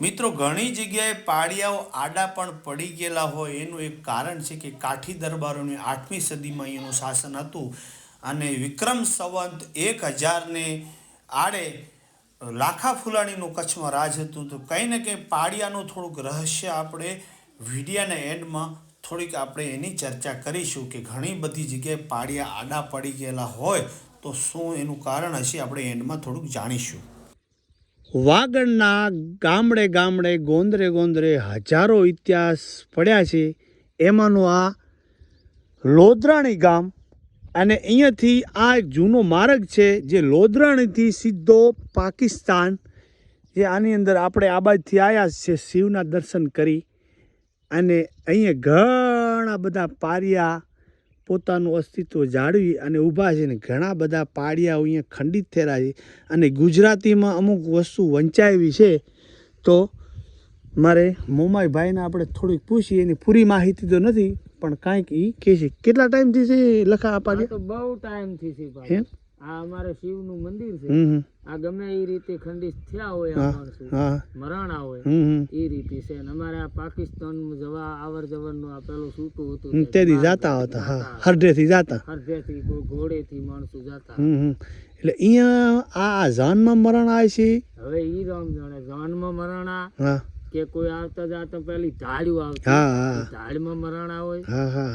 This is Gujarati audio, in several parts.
મિત્રો, ઘણી જગ્યાએ પાળિયાઓ આડા પણ પડી ગયેલા હોય એનું એક કારણ છે કે કાઠી દરબારોની આઠમી સદીમાં અહીંનું શાસન હતું અને વિક્રમ સંવંત એક હજારને આડે લાખા ફુલાણીનું કચ્છમાં રાજ હતું. તો કંઈ ને કંઈ પાળિયાનું થોડુંક રહસ્ય આપણે વિડીયાના એન્ડમાં થોડીક આપણે એની ચર્ચા કરીશું કે ઘણી બધી જગ્યાએ પાળિયા આડા પડી ગયેલા હોય તો શું એનું કારણ હશે, આપણે એન્ડમાં થોડુંક જાણીશું. વાગડના ગામડે ગામડે ગોંદરે ગોંદરે હજારો ઇતિહાસ પડ્યા છે. એમાંનું આ લોધરાણી ગામ અને અહીંયાથી આ એક જૂનો માર્ગ છે જે લોધરાણીથી સીધો પાકિસ્તાન, જે આની અંદર આપણે આ આવ્યા છે શિવના દર્શન કરી અને અહીંયા ઘણા બધા પારિયા પોતાનું અસ્તિત્વ જાળવી અને ઊભા છે ને ઘણા બધા પાડિયાઓ અહીંયા ખંડિત થયેલા છે અને ગુજરાતીમાં અમુક વસ્તુ વંચાવી છે તો મારે મોમાઈ ભાઈને આપણે થોડીક પૂછીએ એની પૂરી માહિતી તો નથી પણ કાંઈક એ કહે છે. કેટલા ટાઈમથી છે લખા આ આ તો બહુ ટાઈમથી છે એમ? આ અમારે શિવનું મંદિર છે. આ ગમે એ રીતે ખંડિત થયા હોય મરાણા હોય એ રીતે છે. અને અમારે આ પાકિસ્તાન જવા આવર જવરનું આ પેલું છૂટું હતું તેથી જાતા હતા હા. હરડેથી જાતા. હરધેથી કોઈ ઘોડેથી માણસો જાતા. એટલે અહીંયા આ જાનમાં મરણ આવે છે? હવે ઈ રામ જાણે. જાનમાં મરાણા કે કોઈ આવતા જાતા પેલી ધાડ્યું આવતી ધાડમાં મરાણા હોય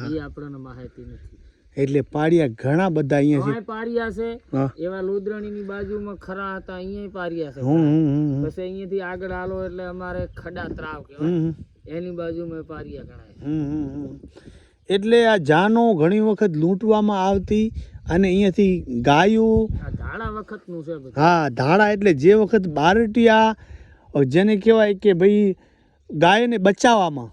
એ આપણને માહિતી નથી. એટલે પાડિયા ઘણા બધા અહીંયા છે. અહીં છે. એવા લોદરણીની બાજુમાં ખરા હતા અહીંયા પારિયા છે. હમ હમ હમ પછી અહીંયાથી આગળ આલો એટલે અમારે ખડા ત્રાવ કહેવાય. એની બાજુમાં પારિયા ગણાય. હમ હમ હમ. એટલે આ જાનો ઘણી વખત લૂંટવામાં આવતી અને અહીંયાથી ગાયું આ ધાડા વખતનું છે હા ધાડા એટલે જે વખત બારટિયા જેને કહેવાય કે ભાઈ ગાયને બચાવવામાં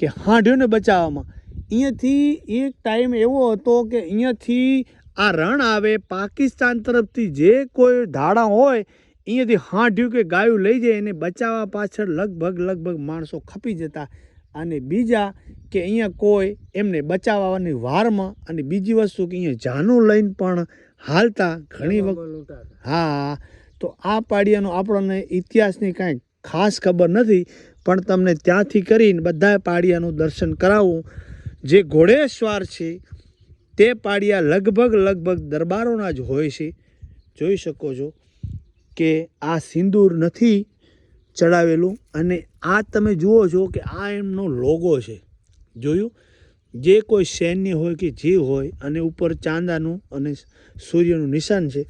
કે હાંઢ્યોને બચાવવામાં અહીંયાથી એક ટાઈમ એવો હતો કે અહીંયાથી આ રણ આવે પાકિસ્તાન તરફથી જે કોઈ ધાડા હોય અહીંયાથી હાંઢ્યું કે ગાયું લઈ જાય એને બચાવવા પાછળ લગભગ લગભગ માણસો ખપી જતા. અને બીજા કે અહીંયા કોઈ એમને બચાવવાની વારમાં અને બીજી વસ્તુ કે અહીંયા જાનું લઈને પણ હાલતા ઘણી વખત હા તો આ પાડિયાનો આપણને ઇતિહાસની કાંઈ ખાસ ખબર નથી પણ તમને ત્યાંથી કરીને બધા પાડિયાનું દર્શન કરાવું. જે ઘોડેશ્વાર છે, તે પાડિયા લગભગ લગભગ દરબારોના જ હોય છે. જોઈ શકો છો કે આ સિંદૂર નથી ચડાવેલું અને આ તમે જુઓ છો કે આ એમનો લોગો છે. જોયું? જે કોઈ સૈન્ય હોય કે જે હોય અને ઉપર ચાંદાનું અને સૂર્યનું નિશાન છે,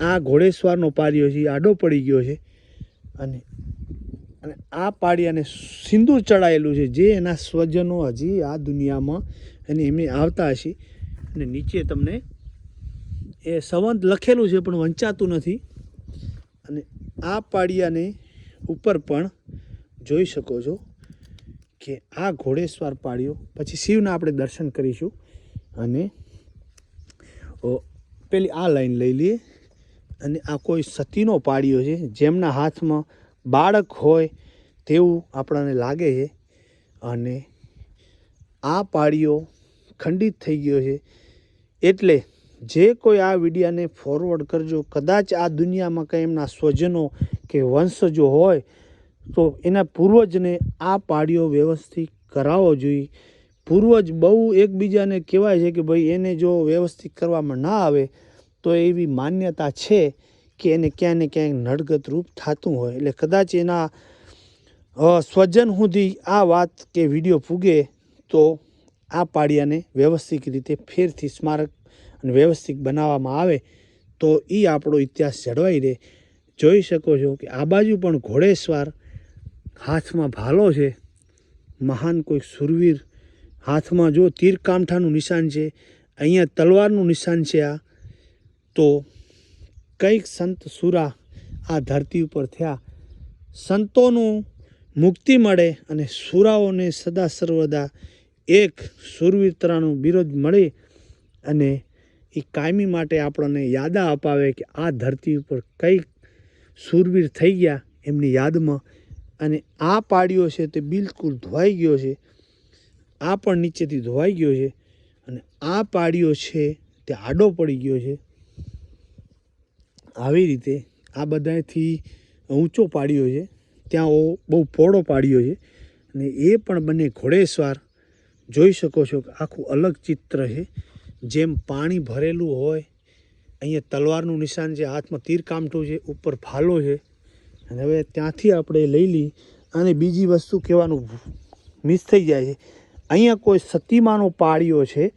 આ ઘોડેશ્વરનો પાડ્યો છે આડો પડી ગયો છે અને અને આ પાડિયાને સિંદૂર ચડાયેલું છે, જે એના સ્વજનો હજી આ દુનિયામાં અને એમે આવતા હશે. અને નીચે તમને એ સંવંત લખેલું છે, પણ વંચાતું નથી. અને આ પાડિયાને ઉપર પણ જોઈ શકો છો કે આ ઘોડેશ્વર પાડ્યો પછી શિવના આપણે દર્શન કરીશું. અને પેલી આ લાઈન લઈ લઈએ. અને આ કોઈ સતીનો પાડ્યો છે, જેમના હાથમાં બાળક હોય તેવું આપણને લાગે છે અને આ પાળીઓ ખંડિત થઈ ગયો છે. એટલે જે કોઈ આ વિડીયાને ફોરવર્ડ કરજો. કદાચ આ દુનિયામાં કંઈ એમના સ્વજનો કે વંશજો હોય, તો એના પૂર્વજને આ પાળીઓ વ્યવસ્થિત કરાવવો જોઈએ. પૂર્વજ બહુ એકબીજાને કહેવાય છે કે ભાઈ એને જો વ્યવસ્થિત કરવામાં ના આવે, તો એવી માન્યતા છે કે એને ક્યાંય ને ક્યાંય નડગત રૂપ થતું હોય. એટલે કદાચ એના સ્વજન સુધી આ વાત કે વીડિયો પૂગે તો આ પાડિયાને વ્યવસ્થિત રીતે ફેરથી સ્મારક અને વ્યવસ્થિત બનાવવામાં આવે તો એ આપણો ઇતિહાસ જળવાઈ રહે. જોઈ શકો છો કે આ બાજુ પણ ઘોડેસવાર હાથમાં ભાલો છે. મહાન કોઈ સુરવીર હાથમાં જો તીર કામઠાનું નિશાન છે, અહીંયા તલવારનું નિશાન છે આ, તો કંઈક સંત સુરા આ ધરતી ઉપર થયા. સંતોનું મુક્તિ મળે અને સુરાઓને સદા સર્વદા એક સુરવીરતાનું બિરોધ મળે અને એ કાયમી માટે આપણને યાદા અપાવે કે આ ધરતી ઉપર કંઈક સુરવીર થઈ ગયા એમની યાદમાં. અને આ પાડ્યો છે તે બિલકુલ ધોવાઈ ગયો છે. આ પણ નીચેથી ધોવાઈ ગયો છે અને આ પાડ્યો છે તે આડો પડી ગયો છે. આવી રીતે આ બધાથી ઊંચો પાડ્યો છે. ત્યાં બહુ પહોળો પાડ્યો છે. અને એ પણ બંને ઘોડેસવાર. જોઈ શકો છો કે આખું અલગ ચિત્ર છે. જેમ પાણી ભરેલું હોય, અહીંયા તલવારનું નિશાન છે હાથમાં તીર કામઠું છે, ઉપર ભાલો છે. અને હવે ત્યાંથી આપણે લઈ લઈ અને બીજી વસ્તુ કહેવાનું મિસ થઈ જાય છે. અહીંયા કોઈ સતીમાનો પાળ્યો છે,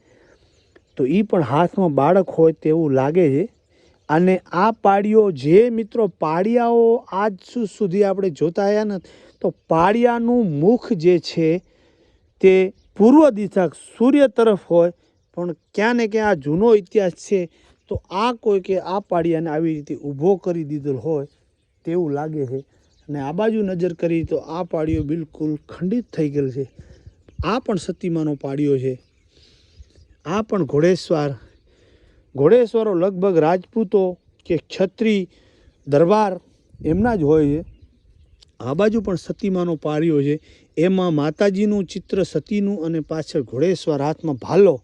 તો એ પણ હાથમાં બાળક હોય તેવું લાગે છે. અને આ પાળીઓ જે મિત્રો પાળિયાઓ આજ સુધી આપણે જોતા આવ્યા ને તો પાળિયાનું મુખ જે છે તે પૂર્વ દિશા, સૂર્ય તરફ હોય, પણ ક્યાં ને ક્યાં આ જૂનો ઇતિહાસ છે, તો આ કોઈ કે આ પાળિયાને આવી રીતે ઊભો કરી દીધો હોય તેવું લાગે છે. અને આ બાજુ નજર કરી તો આ પાળીઓ બિલકુલ ખંડિત થઈ ગયેલ છે. આ પણ સતીમાનો પાળિયો છે. આ પણ ઘોડેશ્વર ઘોડેશ્વરો લગભગ રાજપૂતો કે ક્ષત્રિય દરબાર એમના જ હોય છે. આ બાજુ પણ સતીમાનો પાળિયો છે. એમાં માતાજીનું ચિત્ર સતીનું અને પાછળ ઘોડેશ્વર હાથમાં ભાલો.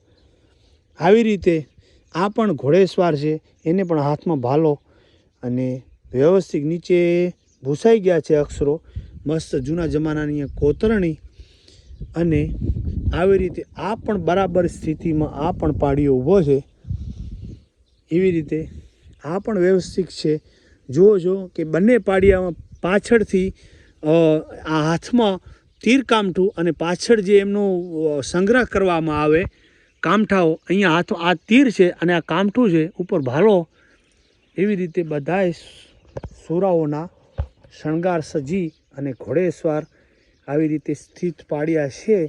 આવી રીતે આ પણ ઘોડેશ્વર છે. એને પણ હાથમાં ભાલો અને વ્યવસ્થિત નીચે ભૂસાઈ ગયા છે અક્ષરો. મસ્ત જૂના જમાનાની કોતરણી અને આવી રીતે આ પણ બરાબર સ્થિતિમાં આ પણ પાડીઓ ઊભો છે. એવી રીતે આ પણ વ્યવસ્થિત છે. જુઓ જો કે બંને પાડિયામાં પાછળથી આ હાથમાં તીર કામઠું અને પાછળ જે એમનો સંગ્રહ કરવામાં આવે, કામઠાઓ, અહીંયા હાથ, આ તીર છે અને આ કામઠું છે, ઉપર ભાલો. એવી રીતે બધાય સુરાઓના શણગાર સજી અને ઘોડેસવાર આવી રીતે સ્થિત પાડ્યા છે.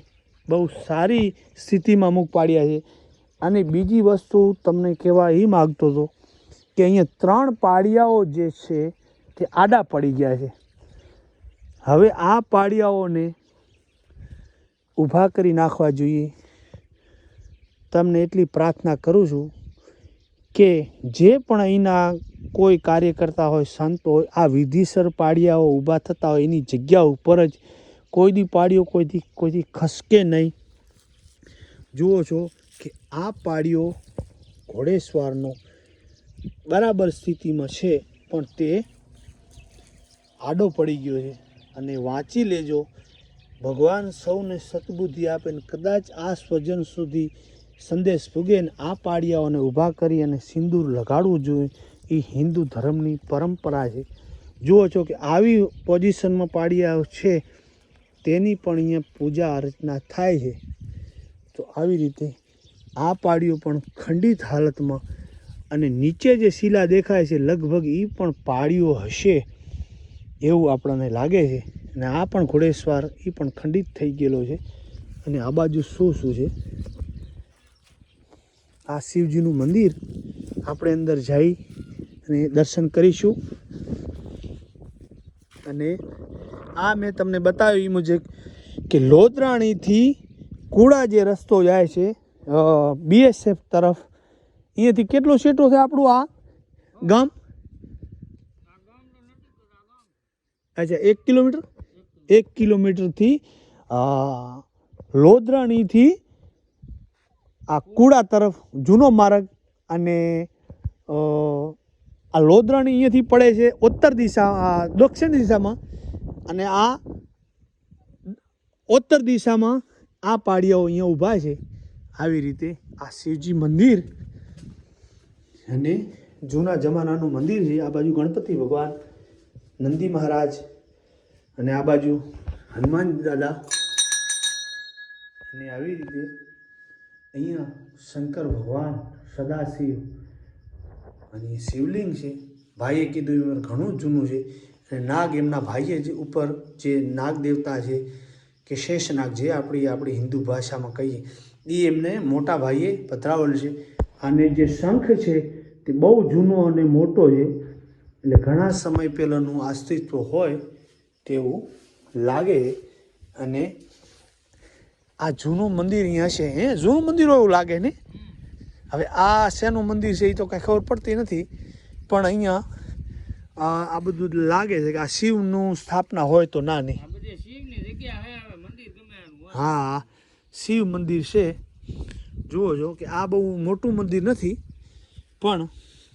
બહુ સારી સ્થિતિમાં અમુક પાડ્યા છે. અને બીજી વસ્તુ તમને કહેવા એ માગતો હતો કે અહીંયા ત્રણ પાળિયાઓ જે છે તે આડા પડી ગયા છે. હવે આ પાળિયાઓને ઊભા કરી નાખવા જોઈએ. તમને એટલી પ્રાર્થના કરું છું કે જે પણ અહીંના કોઈ કાર્યકર્તા હોય, સંત હોય, આ વિધિસર પાળિયાઓ ઊભા થતા હોય, એની જગ્યા ઉપર જ કોઈ દી પાડિયો કોઈથી કોઈથી ખસકે નહીં. જુઓ છો આ પાડિયો ઘોડેસવારનો બરાબર સ્થિતિમાં છે, પણ તે આડો પડી ગયો છે. અને વાંચી લેજો, ભગવાન સૌને સતબુદ્ધિ આપે ને કદાચ આ સ્વજન સુધી સંદેશ પૂગે ને આ પાડિયાઓને ઊભા કરી અને સિંદૂર લગાડવું જોઈએ. એ હિન્દુ ધર્મની પરંપરા છે. જુઓ છો કે આવી પોઝિશનમાં પાડિયાઓ છે, તેની પણ અહીંયા પૂજા અર્ચના થાય છે. તો આવી રીતે આ પાડિયો પણ ખંડિત હાલતમાં અને નીચે જે શિલા દેખાય છે, લગભગ એ પણ પાડિયો હશે એવું આપણને લાગે છે. અને આ પણ ઘોડેસવાર એ પણ ખંડિત થઈ ગયેલો છે. અને આ બાજુ શું શું છે? આ શિવજીનું મંદિર આપણે અંદર જઈ અને દર્શન કરીશું. અને આ મેં તમને બતાવ્યું એ મુજબ કે લોદરાણીથી કુડા જે રસ્તો જાય છે બીએસએફ તરફ. અહીંયાથી કેટલો સેટો છે આપણું આ ગામ? અચ્છા, એક કિલોમીટર? એક કિલોમીટરથી લોદરાણીથી આ કુડા તરફ જૂનો માર્ગ અને આ લોદરાણી અહીંયાથી પડે છે ઉત્તર દિશા દક્ષિણ દિશામાં અને આ ઉત્તર દિશામાં આ પાડિયાઓ અહીંયા ઊભા છે. આવી રીતે આ શિવજી મંદિર અને જૂના જમાનાનું મંદિર છે, આ બાજુ ગણપતિ ભગવાન, નંદી મહારાજ અને આ બાજુ હનુમાન દાદા. અને આવી રીતે અહીંયા શંકર ભગવાન, સદાશિવ અને શિવલિંગ છે. ભાઈએ કીધું એ ઘણું જૂનું છે. અને નાગ એમના ભાઈએ જે ઉપર જે નાગ દેવતા છે, કે શેષનાગ જે આપણી આપણી હિન્દુ ભાષામાં કહીએ એ એમને મોટા ભાઈએ પધરાવેલ છે. અને જે શંખ છે તે બહુ જૂનો અને મોટો છે. એટલે ઘણા સમય પહેલાંનું અસ્તિત્વ હોય તેવું લાગે. અને આ જૂનું મંદિર અહીંયા છે. હે જૂનું મંદિર હોય એવું લાગે ને? હવે આ શેનું મંદિર છે એ તો કાંઈ ખબર પડતી નથી. પણ અહીંયા આ બધું લાગે છે કે આ શિવનું સ્થાપના હોય તો ના નહીં હે. શિવ મંદિર છે. જુઓ છો કે આ બહુ મોટું મંદિર નથી, પણ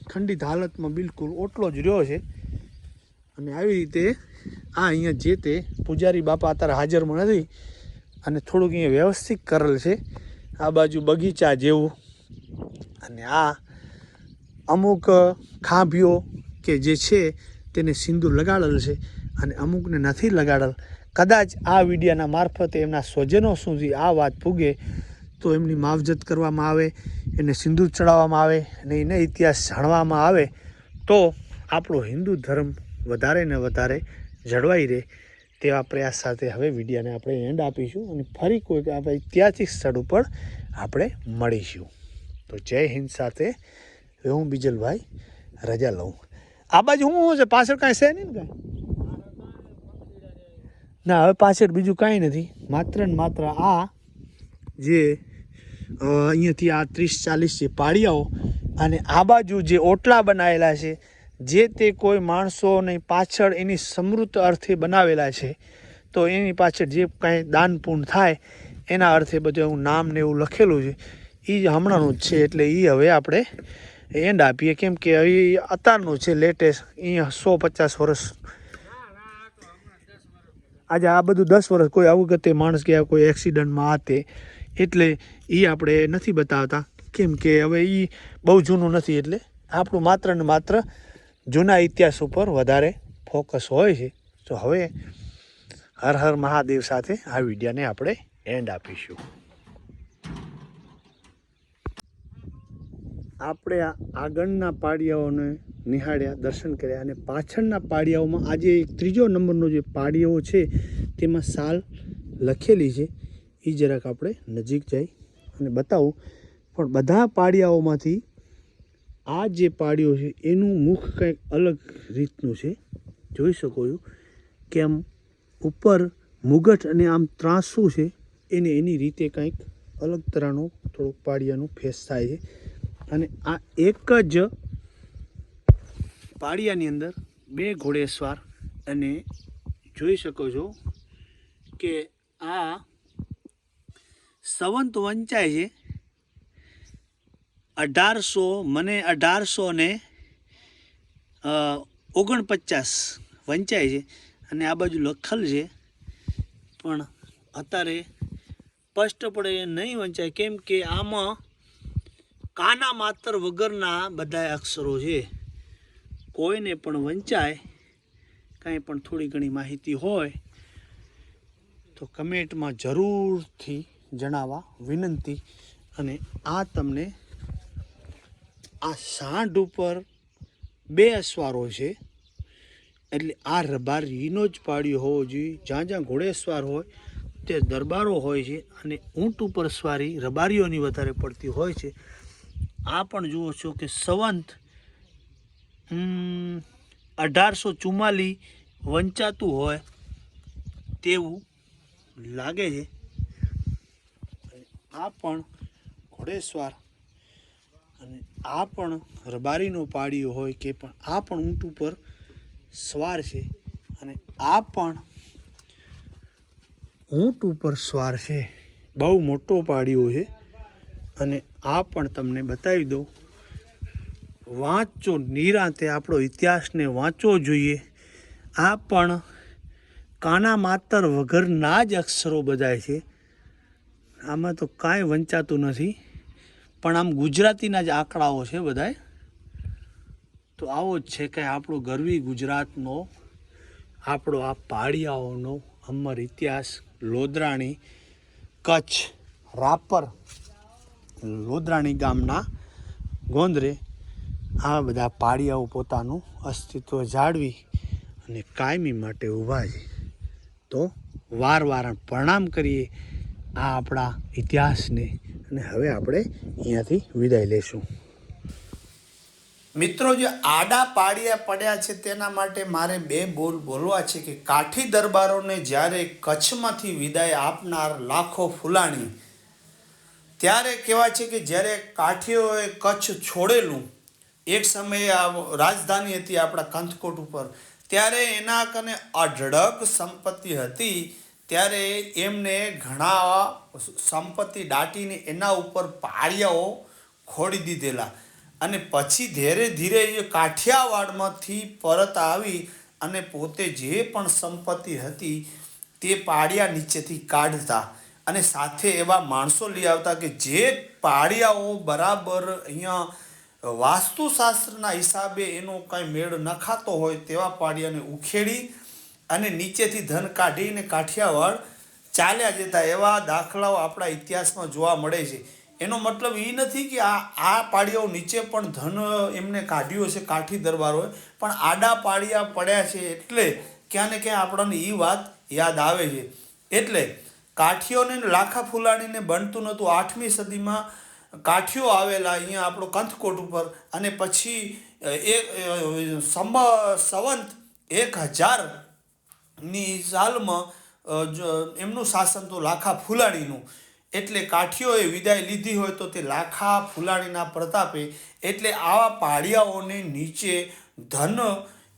ખંડિત હાલતમાં બિલકુલ ઓટલો જ રહ્યો છે. અને આવી રીતે આ અહીંયા જે તે પૂજારી બાપા અત્યારે હાજરમાં નથી અને થોડુંક અહીંયા વ્યવસ્થિત કરેલ છે. આ બાજુ બગીચા જેવું અને આ અમુક ખાંભીઓ કે જે છે, તેને સિંદૂર લગાડેલ છે અને અમુકને નથી લગાડેલ. કદાચ આ વિડીયાના મારફતે એમના સ્વજનો સુધી આ વાત પૂગે, તો એમની માવજત કરવામાં આવે, એને સિંદૂર ચડાવવામાં આવે અને એને ઇતિહાસ જાણવામાં આવે, તો આપણો હિન્દુ ધર્મ વધારે ને વધારે જળવાઈ રહે તેવા પ્રયાસ સાથે હવે વિડીયાને આપણે એન્ડ આપીશું અને ફરી કોઈક આપણે ઐતિહાસિક સ્થળ ઉપર આપણે મળીશું. તો જય હિન્દ સાથે હું બીજલભાઈ રજા લઉં. આ બાજુ શું છે? પાછળ કાંઈ છે નહીં ને કાંઈ? ના, હવે પાછળ બીજું કાંઈ નથી. માત્ર ને માત્ર આ જે અહીંયાથી આ ત્રીસ ચાલીસ જે પાળિયાઓ અને આ બાજુ જે ઓટલા બનાવેલા છે, જે તે કોઈ માણસોની પાછળ એની સમૃદ્ધ અર્થે બનાવેલા છે, તો એની પાછળ જે કાંઈ દાન પુણ્ય થાય, એના અર્થે બધું એવું નામ ને એવું લખેલું છે. એ જ હમણાંનું જ છે, એટલે એ હવે આપણે એન્ડ આપીએ. કેમ કે એ અત્યારનું છે લેટેસ્ટ અહીંયા સો પચાસ વર્ષ આજે આ બધું દસ વર્ષ કોઈ અવગતે માણસ ગયા, કોઈ એક્સિડન્ટમાં આ તે, એટલે એ આપણે નથી બતાવતા. કેમ કે હવે એ બહુ જૂનું નથી એટલે આપણું માત્ર ને માત્ર જૂના ઇતિહાસ ઉપર વધારે ફોકસ હોય છે. તો હવે હર હર મહાદેવ સાથે આ વિડીયાને આપણે એન્ડ આપીશું. આપણે આગળના પાડિયાઓને નિહાળ્યા, દર્શન કર્યા અને પાછળના પાડિયાઓમાં આજે એક ત્રીજો નંબરનો જે પાડિયો છે, તેમાં સાલ લખેલી છે. એ જરાક આપણે નજીક જઈ અને બતાવું. પણ બધા પાડિયાઓમાંથી આ જે પાડિયો છે, એનું મુખ કંઈક અલગ રીતનું છે. જોઈ શકો છો કે આમ ઉપર મુગટ અને આમ ત્રાસું છે. એને એની રીતે કંઈક અલગ તરહનો થોડોક પાડિયાનું ફેસ થાય છે. અને આ એક જ પાડિયાની અંદર બે ઘોડેસવાર અને જોઈ શકો છો કે આ સંવંત વંચાય છે. અઢારસો, મને અઢારસો ને ઓગણપચાસ વંચાય છે અને આ બાજુ લખેલ છે. પણ અત્યારે સ્પષ્ટપણે નહીં વંચાય. કેમ કે આમાં કાના માત્ર વગરના બધા અક્ષરો છે. કોઈને પણ વંચાય, કાંઈ પણ થોડી ઘણી માહિતી હોય, તો કમેન્ટમાં જરૂરથી જણાવવા વિનંતી અને આ તમને આ સાંઢ ઉપર બે અસવારો છે. એટલે આ રબારીનો જ પાડ્યો હોવો જોઈએ. જ્યાં જ્યાં ઘોડેસવાર હોય તે દરબારો હોય છે અને ઊંટ ઉપર સવારી રબારીઓની વધારે પડતી હોય છે. આ પણ જુઓ છો કે સંવંત અઢારસો ચુમ્માલી વંચાતું હોય તેવું લાગે છે. આ પણ ઘોડેસવાર અને આ પણ રબારીનો પાડ્યો હોય કે પણ આ પણ ઊંટ ઉપર સ્વાર છે. અને આ પણ ઊંટ ઉપર સ્વાર છે. બહુ મોટો પાડ્યો છે. અને આ પણ તમને બતાવી દઉં. વાંચો નિરાંતે આપણો ઇતિહાસને વાંચવો જોઈએ. આ પણ કાના માતર વગરના જ અક્ષરો બધાય છે. આમાં તો કાંઈ વંચાતું નથી. પણ આમ ગુજરાતીના જ આંકડાઓ છે બધાય. તો આવો જ છે કે આપણો ગરવી ગુજરાતનો, આપણો આ પાળિયાઓનો અમર ઇતિહાસ, લોદરાણી, કચ્છ, રાપર લોદરાણી ગામના ગોંદરે આ બધા પાડિયાઓ પોતાનું અસ્તિત્વ જાળવી અને કાયમી માટે ઊભા છે. તો વાર વાર પ્રણામ કરીએ આ આપણા ઇતિહાસને અને હવે આપણે અહીંયાથી વિદાય લેશું. મિત્રો, જે આડા પાડિયા પડ્યા છે તેના માટે મારે બે બોલ બોલવા છે કે કાઠી દરબારોને જ્યારે કચ્છમાંથી વિદાય આપનાર લાખો ફુલાણી ત્યારે કહેવાય છે કે જ્યારે કાઠીઓએ કચ્છ છોડેલું, એક સમયે આ રાજધાની હતી આપણા કંથકોટ ઉપર, ત્યારે એના કને અઢળક સંપત્તિ હતી, ત્યારે એમને ઘણા સંપત્તિ દાટીને એના ઉપર પાળિયાઓ ખોડી દીધેલા. અને પછી ધીરે ધીરે એ કાઠિયાવાડમાંથી પરત આવી અને પોતે જે પણ સંપત્તિ હતી તે પાળિયા નીચેથી કાઢતા. અને સાથે એવા માણસો લઈ આવતા કે જે પાડિયાઓ બરાબર અહીંયા વાસ્તુશાસ્ત્રના હિસાબે એનો કાંઈ મેળ ન ખાતો હોય તેવા પાડિયાને ઉખેડી અને નીચેથી ધન કાઢીને કાઠિયાવાડ ચાલ્યા જતા એવા દાખલાઓ આપણા ઇતિહાસમાં જોવા મળે છે. એનો મતલબ એ નથી કે આ આ પાડિયાઓ નીચે પણ ધન એમને કાઢ્યું હશે, કાઠી દરબારોએ પણ આડા પાડિયા પડ્યા છે એટલે ક્યાં ને ક્યાં આપણને એ વાત યાદ આવે છે. એટલે કાઠીઓને લાખા ફૂલાણીને બનતું નહોતું. આઠમી સદીમાં કાઠીઓ આવેલા અહીંયા આપણો કંથકોટ ઉપર અને પછી એ સમ સંવંત એક હજારની સાલમાં એમનું શાસન તો લાખા ફુલાણીનું. એટલે કાઠીઓએ વિદાય લીધી હોય તો તે લાખા ફૂલાણીના પ્રતાપે એટલે આવા પાળિયાઓને નીચે ધન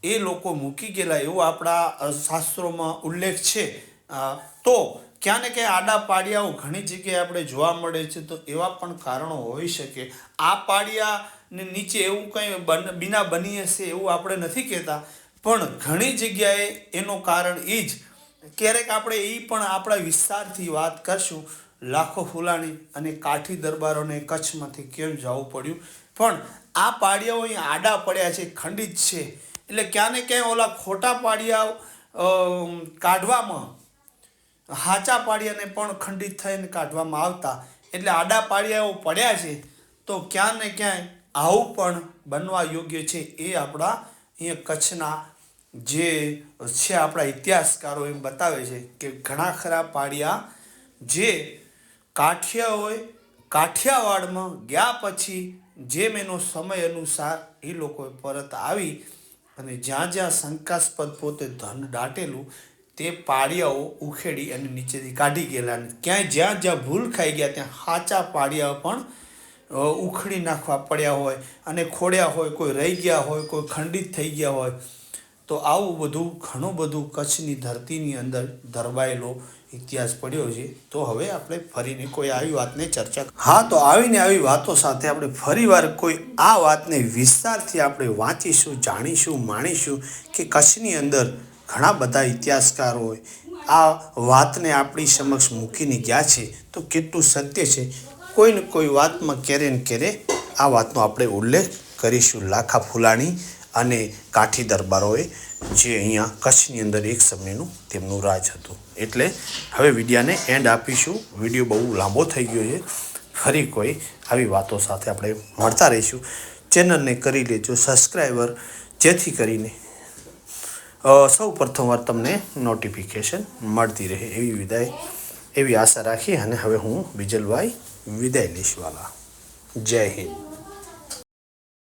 એ લોકો મૂકી ગયેલા એવો આપણા શાસ્ત્રોમાં ઉલ્લેખ છે. તો ક્યાં ને ક્યાં આડા પાડિયાઓ ઘણી જગ્યાએ આપણે જોવા મળે છે, તો એવા પણ કારણો હોઈ શકે. આ પાડિયાને નીચે એવું કંઈ બન, બીના હશે એવું આપણે નથી કહેતા. પણ ઘણી જગ્યાએ એનું કારણ એ જ. ક્યારેક આપણે એ પણ આપણા વિસ્તારથી વાત કરશું. લાખો ફુલાણી અને કાઠી દરબારોને કચ્છમાંથી કેમ જવું પડ્યું? પણ આ પાડિયાઓ અહીં આડા પડ્યા છે, ખંડિત છે. એટલે ક્યાં ને ક્યાંય ઓલા ખોટા પાડિયા કાઢવામાં હાચા પાડિયાને પણ ખંડિત થઈને કાઢવામાં આવતા એટલે આડા પાડિયાઓ પડ્યા છે, તો ક્યાં ને ક્યાંય આવું પણ બનવા યોગ્ય છે એ આપણા અહીંયા કચ્છના જે છે આપણા ઇતિહાસકારો એમ બતાવે છે કે ઘણા ખરા પાડિયા જે કાઠિયા હોય, કાઠિયાવાડમાં ગયા પછી જેમ એનો સમય અનુસાર એ લોકોએ પરત આવી અને જ્યાં જ્યાં શંકાસ્પદ પોતે ધન દાટેલું તે પાડિયાઓ ઉખેડી અને નીચેથી કાઢી ગયેલા ક્યાંય જ્યાં જ્યાં ભૂલ ખાઈ ગયા ત્યાં સાચા પાડિયાઓ પણ ઉખડી નાખવા પડ્યા હોય અને ખોડ્યા હોય, કોઈ રહી ગયા હોય, કોઈ ખંડિત થઈ ગયા હોય, તો આવું બધું ઘણું બધું કચ્છની ધરતીની અંદર ધરબાયેલો ઇતિહાસ પડ્યો છે. તો હવે આપણે ફરીને કોઈ આવી વાતને ચર્ચા હા, તો આવીને આવી વાતો સાથે આપણે ફરીવાર કોઈ આ વાતને વિસ્તારથી આપણે વાંચીશું, જાણીશું, માણીશું કે કચ્છની અંદર ઘણા બધા ઇતિહાસકારોએ આ વાતને આપણી સમક્ષ મૂકીને ગયા છે, તો કેટલું સત્ય છે? કોઈ ને કોઈ વાતમાં ક્યારે ને ક્યારે આ વાતનો આપણે ઉલ્લેખ કરીશું. લાખા ફુલાણી અને કાઠી દરબારોએ જે અહીંયા કચ્છની અંદર એક સમયનું તેમનું રાજ હતું. એટલે હવે વિડીયાને એન્ડ આપીશું. વીડિયો બહુ લાંબો થઈ ગયો છે. ફરી કોઈ આવી વાતો સાથે આપણે મળતા રહીશું. ચેનલને કરી લેજો. સબસ્ક્રાઈબર જેથી કરીને સૌ પ્રથમવાર તમને નોટિફિકેશન મળતી રહે એવી વિદાય, એવી આશા રાખી અને હવે હું બીજલભાઈ વિદાય લઈશ વાલા. જય હિન્દ.